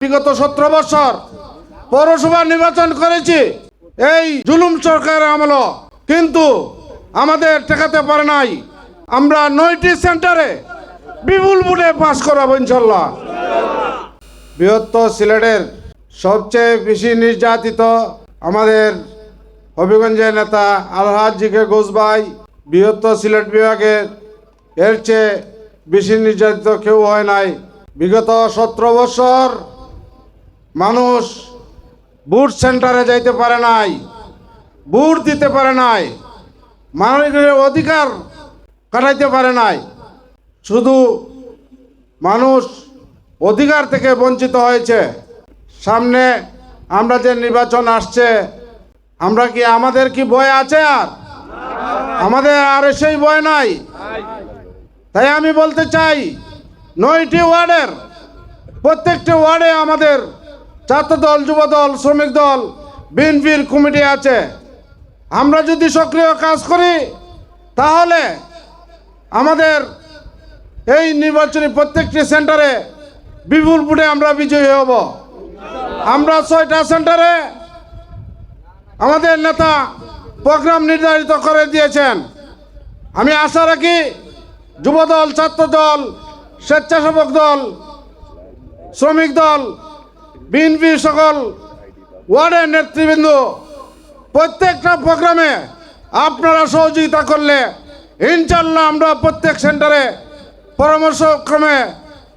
বিগত সতেরো বছর পৌরসভা নির্বাচন করেছি, এই জুলুম সরকারের আমল। কিন্তু আমাদের ঠেকাতে পারে নাই। আমরা নয়টি সেন্টারে বিপুল বুটে পাস করাবো ইনশাল্লাহ। বৃহত্তর সিলেটের সবচেয়ে বেশি নির্যাতিত আমাদের হবিগঞ্জের নেতা আলহাজ জিকে গোসবাই বৃহত্তর সিলেট বিভাগের এর চেয়ে বেশি নির্যাতিত কেউ হয় নাই। বিগত সতেরো বছর মানুষ বুট সেন্টারে যাইতে পারে নাই বুট দিতে পারে নাই, মানুষের অধিকার কাটাইতে পারে নাই। শুধু মানুষ অধিকার থেকে বঞ্চিত হয়েছে। সামনে আমরা যে নির্বাচন আসছে, আমরা কি আমাদের কি ভয় আছে আর? আমাদের আর সেই ভয় নাই। তাই আমি বলতে চাই, নয়টি ওয়ার্ডের প্রত্যেকটি ওয়ার্ডে আমাদের ছাত্র দল যুব দল শ্রমিক দল, বিএনপির কমিটি আছে। আমরা যদি সক্রিয় কাজ করি, তাহলে আমাদের এই নির্বাচনী প্রত্যেকটি সেন্টারে বিপুল আমরা বিজয়ী হব। আমরা ছয়টা সেন্টারে আমাদের নেতা প্রোগ্রাম নির্ধারিত করে দিয়েছেন। আমি আশা রাখি যুবদল ছাত্র দল স্বেচ্ছাসেবক দল, শ্রমিক দল বিএনপি সকল ওয়ার্ডের নেতৃবৃন্দ, প্রত্যেকটা প্রোগ্রামে আপনারা সহযোগিতা করলে ইনশাল্লাহ আমরা প্রত্যেক সেন্টারে পরামর্শক্রমে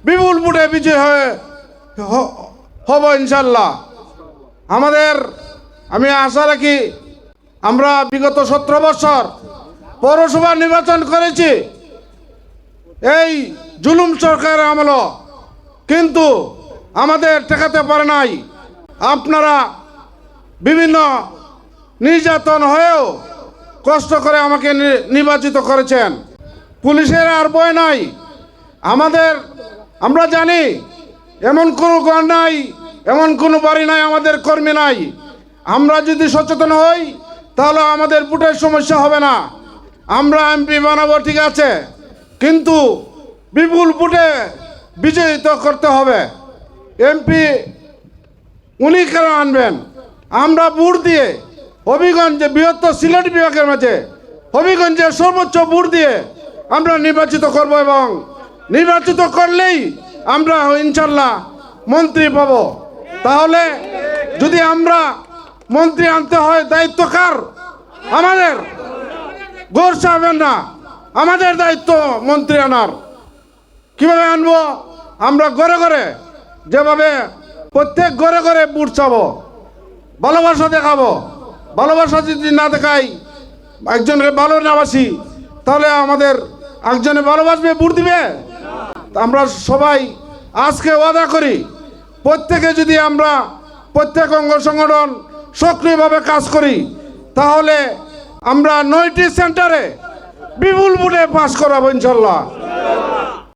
বিপুল বুটে বিজয় হয়ে হব ইনশাল্লাহ আমাদের, আমি আশা রাখি আমরা বিগত সতেরো বছর পৌরসভা নির্বাচন করেছি, এই জুলুম সরকারের আমল কিন্তু আমাদের ঠেকাতে পারে নাই। আপনারা বিভিন্ন নির্যাতন হয়েও কষ্ট করে আমাকে নির্বাচিত করেছেন। পুলিশের আর ভয় নাই। আমাদের, আমরা জানি, এমন কোনো ঘর নাই, এমন কোনো বাড়ি নাই, আমাদের কর্মী নাই। আমরা যদি সচেতন হই, তাহলে আমাদের বুটের সমস্যা হবে না। আমরা এমপি বানাবো, ঠিক আছে। কিন্তু বিপুল বুটে বিজয়িত করতে হবে। এমপি, উনি কেন আনবেন? আমরা বুট দিয়ে হবিগঞ্জে বৃহত্তর সিলেট বিভাগের মাঝে, হবিগঞ্জের সর্বোচ্চ বুট দিয়ে আমরা নির্বাচিত করব এবং নির্বাচিত করলেই আমরা ইনশাল্লাহ মন্ত্রী পাব। তাহলে যদি আমরা মন্ত্রী আনতে হয়, দায়িত্ব কার? আমাদের। গোর সাহেবের না, আমাদের দায়িত্ব মন্ত্রী আনার। কীভাবে আনব? আমরা ঘরে ঘরে যেভাবে প্রত্যেক ঘরে ঘরে বুট চাবো, ভালোবাসা দেখাবো, ভালোবাসা যদি না দেখাই একজনকে ভালো না বাসি, তাহলে আমাদের একজনে ভালোবাসবে, বুট দিবে? আমরা সবাই আজকে ওয়াদা করি, প্রত্যেকে যদি আমরা প্রত্যেক অঙ্গ সংগঠন সক্রিয়ভাবে কাজ করি, তাহলে আমরা নয়টি সেন্টারে বিপুল বুটে পাস করাবো ইনশাল্লাহ।